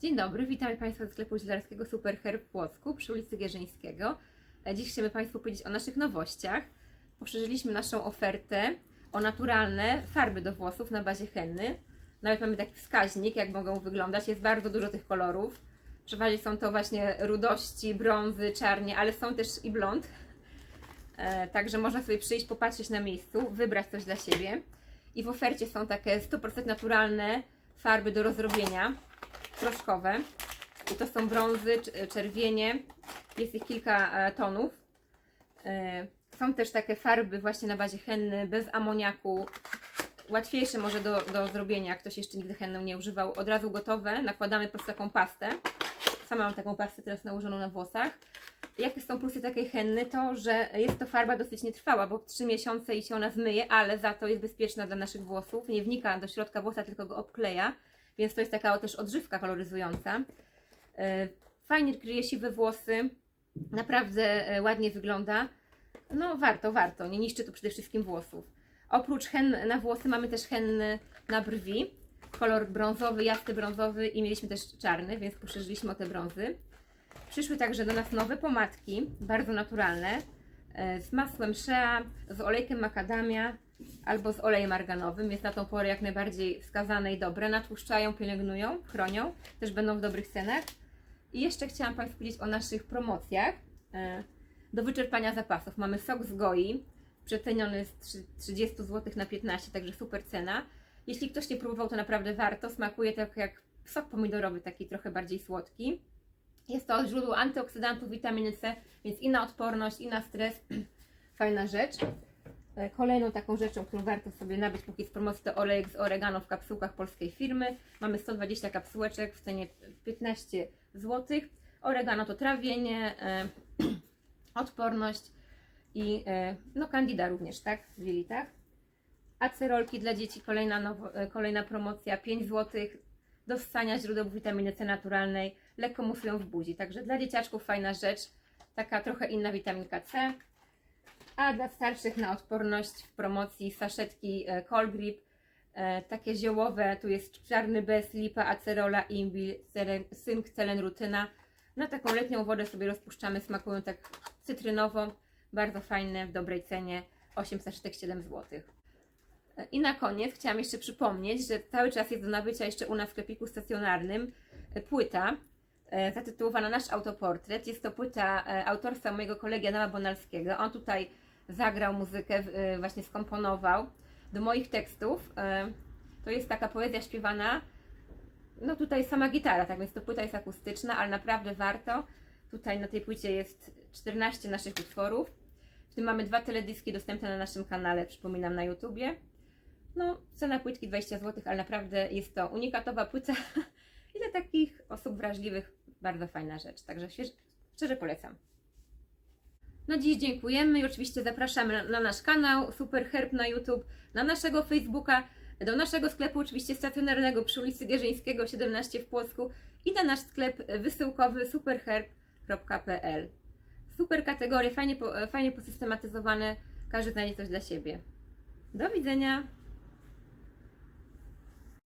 Dzień dobry, witamy Państwa ze sklepu zielarskiego Super Herb w Płocku przy ulicy Gierzyńskiego. Dziś chcemy Państwu powiedzieć o naszych nowościach. Poszerzyliśmy naszą ofertę o naturalne farby do włosów na bazie henny. Nawet mamy taki wskaźnik, jak mogą wyglądać. Jest bardzo dużo tych kolorów. Przeważnie są to właśnie rudości, brązy, czarnie, ale są też i blond. E, Także można sobie przyjść, popatrzeć na miejscu, wybrać coś dla siebie. I w ofercie są takie 100% naturalne farby do rozrobienia, proszkowe. I to są brązy, cz- czerwienie. Jest ich kilka e, tonów. E, Są też takie farby właśnie na bazie henny, bez amoniaku. Łatwiejsze może do, do zrobienia, ktoś jeszcze nigdy henną nie używał. Od razu gotowe, nakładamy po prostu taką pastę. Sama mam taką pastę teraz nałożoną na włosach. Jakie są plusy takiej henny? To, że jest to farba dosyć nietrwała, bo 3 miesiące i się ona zmyje, ale za to jest bezpieczna dla naszych włosów. Nie wnika do środka włosa, tylko go obkleja, więc to jest taka też odżywka koloryzująca. E, Fajnie kryje siwe włosy, naprawdę e, ładnie wygląda. No warto, warto, nie niszczy to przede wszystkim włosów. Oprócz hen na włosy mamy też henny na brwi. Kolor brązowy, jasny brązowy i mieliśmy też czarny, więc poszerzyliśmy o te brązy. Przyszły także do nas nowe pomadki, bardzo naturalne, e, z masłem shea, z olejkiem makadamia albo z olejem arganowym. Jest na tą porę jak najbardziej wskazane i dobre. Natłuszczają, pielęgnują, chronią. Też będą w dobrych cenach. I jeszcze chciałam Państwu powiedzieć o naszych promocjach. E, Do wyczerpania zapasów mamy sok z goi, przeceniony z trzy- 30 zł na 15, także super cena. Jeśli ktoś nie próbował, to naprawdę warto. Smakuje tak jak sok pomidorowy, taki trochę bardziej słodki. Jest to źródło antyoksydantów, witaminy C, więc i na odporność, i na stres. Fajna rzecz. E, Kolejną taką rzeczą, którą warto sobie nabyć póki z promocji to olejek z oregano w kapsułkach polskiej firmy. Mamy 120 kapsułeczek w cenie 15 zł. Oregano to trawienie, e, odporność i e, no candida również, tak? W jelitach. Acerolki dla dzieci, kolejna, nowo, e, kolejna promocja, 5 zł. Do ssania źródeł witaminy C naturalnej, lekko musują w buzi. Także dla dzieciaczków fajna rzecz, taka trochę inna witaminka C. A dla starszych na odporność w promocji saszetki e, Colgrip, e, takie ziołowe, tu jest czarny bez, lipa, acerola, imbil, ceren, cynk, celen, rutyna. Na taką letnią wodę sobie rozpuszczamy, smakują tak cytrynowo, bardzo fajne, w dobrej cenie, 8 saszetek 7 zł. E, I na koniec chciałam jeszcze przypomnieć, że cały czas jest do nabycia jeszcze u nas w sklepiku stacjonarnym płyta zatytułowana Nasz autoportret. Jest to płyta autorstwa mojego kolegi Adama Bonalskiego. On tutaj zagrał muzykę, e, właśnie skomponował do moich tekstów. E, To jest taka poezja śpiewana. No tutaj sama gitara, tak więc to płyta jest akustyczna, ale naprawdę warto. Tutaj na tej płycie jest 14 naszych utworów. W tym mamy dwa teledyski dostępne na naszym kanale, przypominam, na YouTubie. No, cena płytki 20 zł, ale naprawdę jest to unikatowa płyta i dla takich osób wrażliwych bardzo fajna rzecz. Także szczerze polecam. Na dziś dziękujemy i oczywiście zapraszamy na, na nasz kanał Super Herb na YouTube, na naszego Facebooka, do naszego sklepu oczywiście stacjonarnego przy ulicy Gierzyńskiego 17 w Płocku i na nasz sklep wysyłkowy superherb.pl. Super kategorie, fajnie, fajnie posystematyzowane, każdy znajdzie coś dla siebie. Do widzenia!